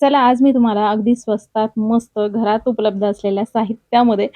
चला आज मी तुम्हाला अगदी स्वस्तात मस्त घरात उपलब्ध असलेल्या साहित्यामध्ये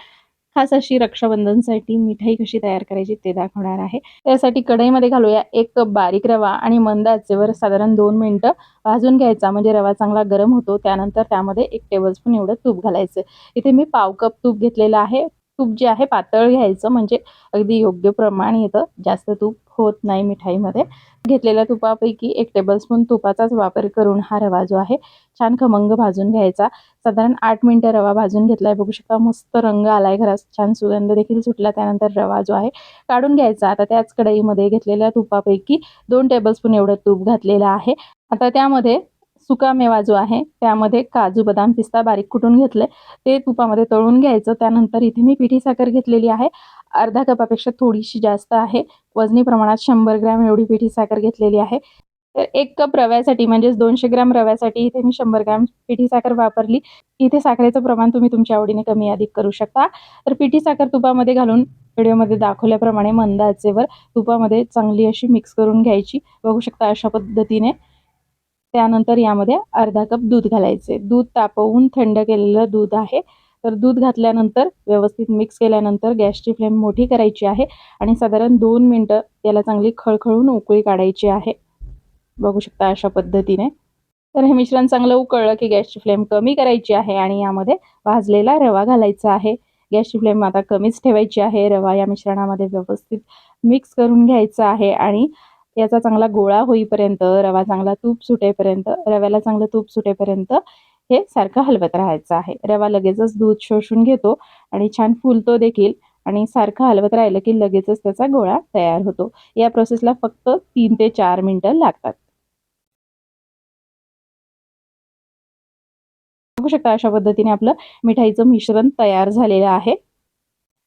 खास अशी रक्षाबंधनसाठी मिठाई कशी तयार करायची ते दाखवणार आहे. त्यासाठी कढईमध्ये घालूया एक कप बारीक रवा आणि मंद आचेवर साधारण दोन मिनटं भाजून घ्यायचा. म्हणजे रवा चांगला गरम होतो त्यानंतर त्यामध्ये एक टेबलस्पून एवढं तूप घालायचं. इथे मी पाव कप तूप घेतलेलं आहे. तूप जे आहे पातळ घ्यायचं. म्हणजे अगदी योग्य प्रमाण येतं. जास्त तूप होत नाही मिठाईमध्ये. घेतलेल्या तुपापैकी एक टेबलस्पून तुपाचाच वापर करून हा रवा जो आहे छान खमंग भाजून घ्यायचा. साधारण आठ मिनटं रवा भाजून घेतलाय. बघू शकता मस्त रंग आलाय घरात. छान सुगंध देखील सुटला. त्यानंतर रवा जो आहे काढून घ्यायचा. आता त्याच कढईमध्ये घेतलेल्या तुपापैकी दोन टेबलस्पून एवढं तूप घातलेलं आहे. आता त्यामध्ये सुका मेवा जो आहे त्यामध्ये काजू बदाम पिस्ता बारीक कुटून घेतले. ते तुपामध्ये तळून घ्यायचं. त्यानंतर इथे मी पिठी साखर घेतलेली आहे. अर्धा कपापेक्षा थोडीशी जास्त आहे. वजनी प्रमाणात शंभर ग्रॅम एवढी पिठी साखर घेतलेली आहे. तर एक कप रव्यासाठी म्हणजेच दोनशे ग्रॅम रव्यासाठी इथे मी शंभर ग्रॅम पिठी साखर वापरली. इथे साखरेचं प्रमाण तुम्ही तुमच्या आवडीने कमी अधिक करू शकता. तर पिठी साखर तुपामध्ये घालून व्हिडिओमध्ये दाखवल्याप्रमाणे मंद आचेवर तुपामध्ये चांगली अशी मिक्स करून घ्यायची. बघू शकता अशा पद्धतीने. त्यानंतर यामध्ये अर्धा कप दूध घालायचे. दूध तापवून थंड केलेलं दूध आहे. तर दूध घातल्यानंतर व्यवस्थित मिक्स केल्यानंतर गॅसची फ्लेम मोठी करायची आहे आणि साधारण दोन मिनटं त्याला चांगली खळखळून उकळी काढायची आहे. बघू शकता अशा पद्धतीने. तर हे मिश्रण चांगलं उकळलं की गॅसची फ्लेम कमी करायची आहे आणि यामध्ये भाजलेला रवा घालायचा आहे. गॅसची फ्लेम आता कमीच ठेवायची आहे. रवा या मिश्रणामध्ये व्यवस्थित मिक्स करून घ्यायचा आहे आणि याचा चांगला गोळा होईपर्यंत रवा चांगला तूप सुटेपर्यंत रव्याला चांगलं तूप सुटेपर्यंत हे सारखं हलवत राहायचं आहे. रवा लगेचच दूध शोषून घेतो आणि छान फुलतो देखील आणि सारखं हलवत राहिलं की लगेचच त्याचा गोळा तयार होतो. या प्रोसेसला फक्त तीन ते चार मिनिटं लागतात. बघू शकता अशा पद्धतीने आपलं मिठाईचं मिश्रण तयार झालेलं आहे.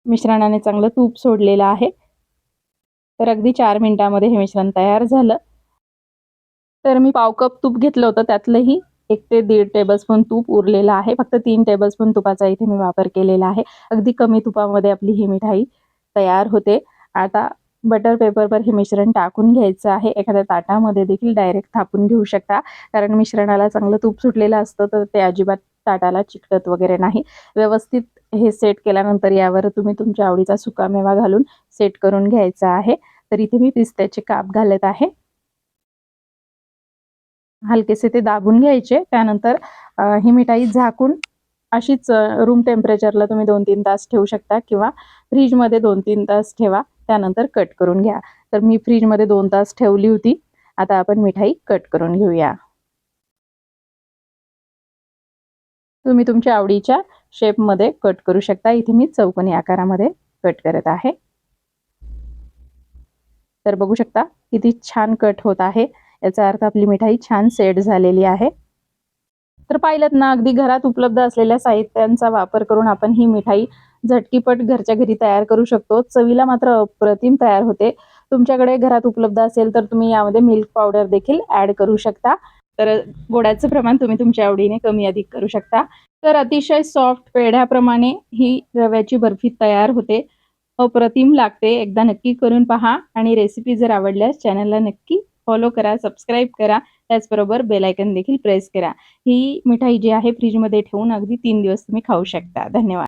मिश्रणाने चांगलं तूप सोडलेलं आहे. तर अगदी चार मिनिटामध्ये हे मिश्रण तयार झालं. तर मी पाव कप तूप घेतलं होतं त्यातलंही एक ते दीड टेबलस्पून तूप उरलेलं आहे. फक्त तीन टेबलस्पून तुपाचा इथे मी वापर केलेला आहे. अगदी कमी तुपामध्ये आपली ही मिठाई तयार होते. आता बटर पेपरवर हे मिश्रण टाकून घ्यायचं आहे. एखाद्या ताटामध्ये देखील डायरेक्ट थापून घेऊ शकता. कारण मिश्रणाला चांगलं तूप सुटलेलं असतं तर ते अजिबात ताटाला चिकटत वगैरे नाही. व्यवस्थित हे सेट केल्यानंतर यावर तुम्ही तुमच्या आवडीचा सुकामेवा घालून सेट करून घ्यायचा आहे. तर इथे मी पिस्त्याचे काप घालत आहे. हलकेसे ते दाबून घ्यायचे. त्यानंतर ही मिठाई झाकून अशीच रूम टेम्परेचरला तुम्ही दोन तीन तास ठेवू शकता किंवा फ्रीजमध्ये दोन तीन तास ठेवा. त्यानंतर कट करून घ्या. तर मी फ्रीजमध्ये दोन तास ठेवली होती. आता आपण मिठाई कट करून घेऊया. तुम्ही तुमच्या आवडीच्या शेपमध्ये कट करू शकता. इथे मी चौकोनी आकारामध्ये कट करत आहे. तर बघू शकता किती छान कट होत आहे. याचा अर्थ आपली मिठाई छान सेट झालेली आहे. तर पाहिलं ना अगदी घरात उपलब्ध असलेल्या साहित्यांचा वापर करून आपण ही मिठाई झटकीपट घरच्या घरी तयार करू शकतो. चवीला मात्र अप्रतिम तयार होते. तुमच्याकडे घरात उपलब्ध असेल तर तुम्ही यामध्ये मिल्क पावडर देखील ऍड करू शकता. तर गोड्याचं प्रमाण तुम्ही तुमच्या आवडीने कमी अधिक करू शकता. तर अतिशय सॉफ्ट पेढ्याप्रमाणे ही रव्याची बर्फी तयार होते. अप्रतिम लागते. एकदा नक्की करून पहा आणि रेसिपी जर आवडल्यास चॅनलला नक्की फॉलो करा सबस्क्राईब करा. त्याचबरोबर बेलायकन देखील प्रेस करा. ही मिठाई जी आहे फ्रीजमध्ये ठेवून अगदी तीन दिवस तुम्ही खाऊ शकता. धन्यवाद.